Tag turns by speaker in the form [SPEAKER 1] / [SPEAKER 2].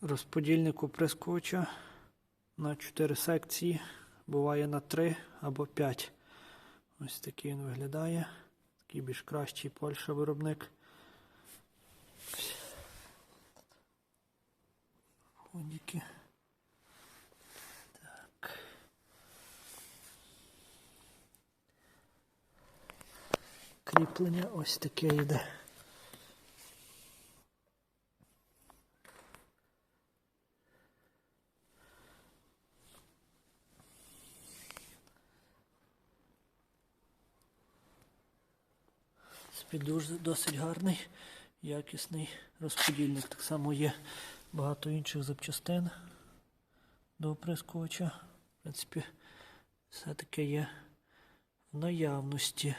[SPEAKER 1] Розподільник оприскувача на 4 секції. Буває на 3 або 5. Ось такий він виглядає. Такий більш кращий Польща виробник. Ходики. Так. Кріплення ось таке йде. Собі досить гарний, якісний розподільник. Так само є багато інших запчастин до оприскувача. В принципі, все таке є в наявності.